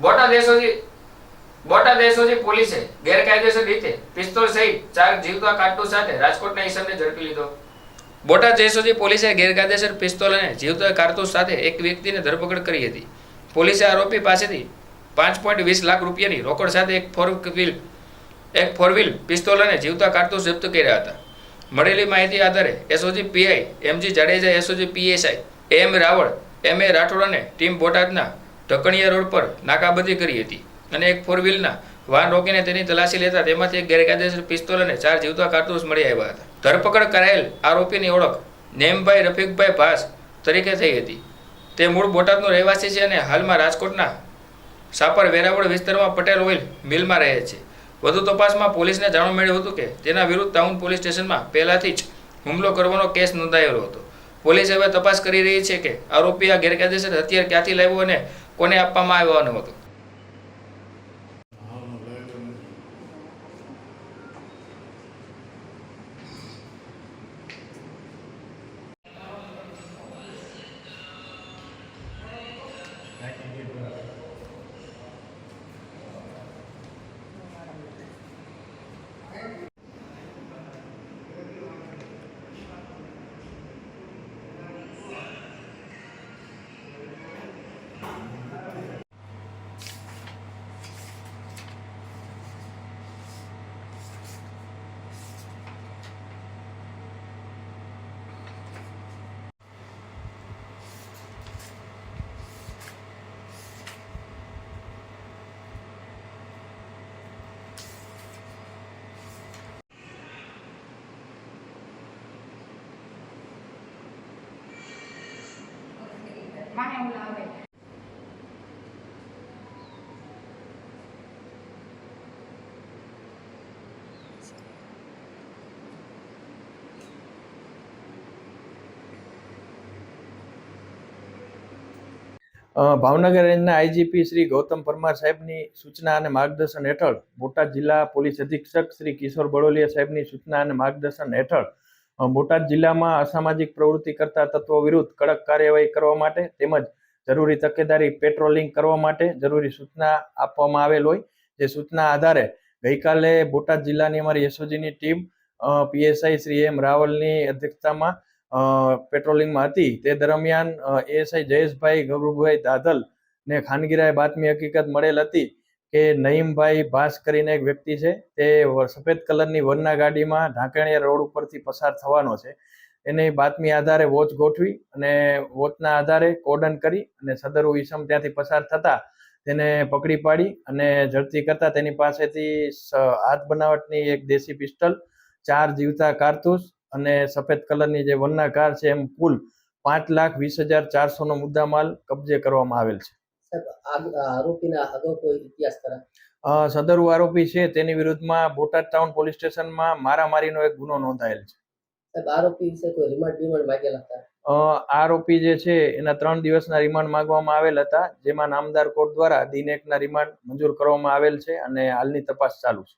Botad SOG બોટા SOG પોલીસે ગેરકાયદેસર રીતે પિસ્તોલ સહિત ચાર જીવતા કારતૂસ સાથે રાજકોટના ઈસમને ઝડપી લીધો. બોટાદ એસઓજી પોલીસે ગેરકાયદેસર પિસ્તોલ અને જીવતા કારતૂસ સાથે એક વ્યક્તિને ધરપકડ કરી હતી. પોલીસે આરોપી પાસેથી પાંચ પોઈન્ટ વીસ લાખ રૂપિયાની રોકડ સાથે એક ફોર વ્હીલ એક ફોર વ્હીલ પિસ્તોલ અને જીવતા કારતૂસ જપ્ત કર્યા હતા. મળેલી માહિતી આધારે SOG PI MG Jadeja, SOG PSI M Raval, M A Rathod અને ટીમ બોટાદના ઢકણિયા રોડ પર નાકાબંધી કરી હતી અને એક ફોર વ્હીલના વાહન રોકીને તેની તલાશી લેતા તેમાંથી એક ગેરકાયદેસર પિસ્તોલ અને ચાર જીવતા કારતૂસ મળી આવ્યા હતા. ધરપકડ કરાયેલ આરોપીની ઓળખ નેમભાઈ રફીકભાઈ ભાસ તરીકે થઈ હતી. તે મૂળ બોટાદનો રહેવાસી છે અને હાલમાં રાજકોટના સાપર વેરાવળ વિસ્તારમાં પટેલ ઓઇલ મિલમાં રહે છે. વધુ તપાસમાં પોલીસને જાણવા મળ્યું હતું કે તેના વિરુદ્ધ ટાઉન પોલીસ સ્ટેશનમાં પહેલાથી જ હુમલો કરવાનો કેસ નોંધાયેલો હતો. પોલીસ હવે તપાસ કરી રહી છે કે આરોપી આ ગેરકાયદેસર હથિયાર ક્યાંથી લાવ્યો અને કોને આપવામાં આવ્યો હતો Mana એવું lawe? ભાવનગર રેન્જના આઈજીપી શ્રી ગૌતમ પરમાર સાહેબની સૂચના અને માર્ગદર્શન હેઠળ બોટાદ જિલ્લા પોલીસ અધિક્ષક શ્રી કિશોર બડોલિયા સાહેબની સૂચના અને માર્ગદર્શન હેઠળ બોટાદ જિલ્લામાં અસામાજિક પ્રવૃત્તિ કરતા તત્વો વિરુદ્ધ કડક કાર્યવાહી કરવા માટે તેમજ જરૂરી તકેદારી પેટ્રોલિંગ કરવા માટે જરૂરી સૂચના આપવામાં આવેલ હોય. જે સૂચના આધારે ગઈકાલે બોટાદ જિલ્લાની અમારી એસઓજીની ટીમ પીએસઆઈ શ્રી એમ રાવલની અધ્યક્ષતામાં પેટ્રોલિંગમાં હતી. તે દરમિયાન એએસઆઈ જયેશભાઈ ગૌરવભાઈ દાદલ ને ખાનગીરાએ બાતમી હકીકત મળેલ હતી. કે નઈમભાઈ ભાસ કરીને એક વ્યક્તિ છે, તે સફેદ કલરની વનના ગાડીમાં ઢાંકણીયા રોડ ઉપરથી પસાર થવાનો છે. એની બાતમી આધારે વોચ ગોઠવી અને વોચના આધારે કોડન કરી અને સદરુ ઈસમ ત્યાંથી પસાર થતા તેને પકડી પાડી અને ઝડપી કરતા તેની પાસેથી હાથ બનાવટની એક દેશી પિસ્ટલ, ચાર જીવતા કારતૂસ અને સફેદ કલરની જે વનના કાર છે એમ કુલ પાંચ લાખ વીસ હજાર ચારસોનો મુદ્દામાલ કબજે કરવામાં આવેલ છે. આરોપીના અગાઉ કોઈ ઇતિહાસ ખરા? અ, સદરુ આરોપી છે તેની વિરુદ્ધમાં બોટાદ ટાઉન પોલીસ સ્ટેશનમાં મારામારીનો એક ગુનો નોંધાયેલ છે. આરોપી વિશે કોઈ રિમાન્ડ રિમાન્ડ માંગેલા હતા? આરોપી જે છે એના ત્રણ દિવસના રિમાન્ડ માંગવામાં આવેલ હતા જેમાં નામદાર કોર્ટ દ્વારા દિન એકના રિમાન્ડ મંજૂર કરવામાં આવેલ છે અને હાલની તપાસ ચાલુ છે.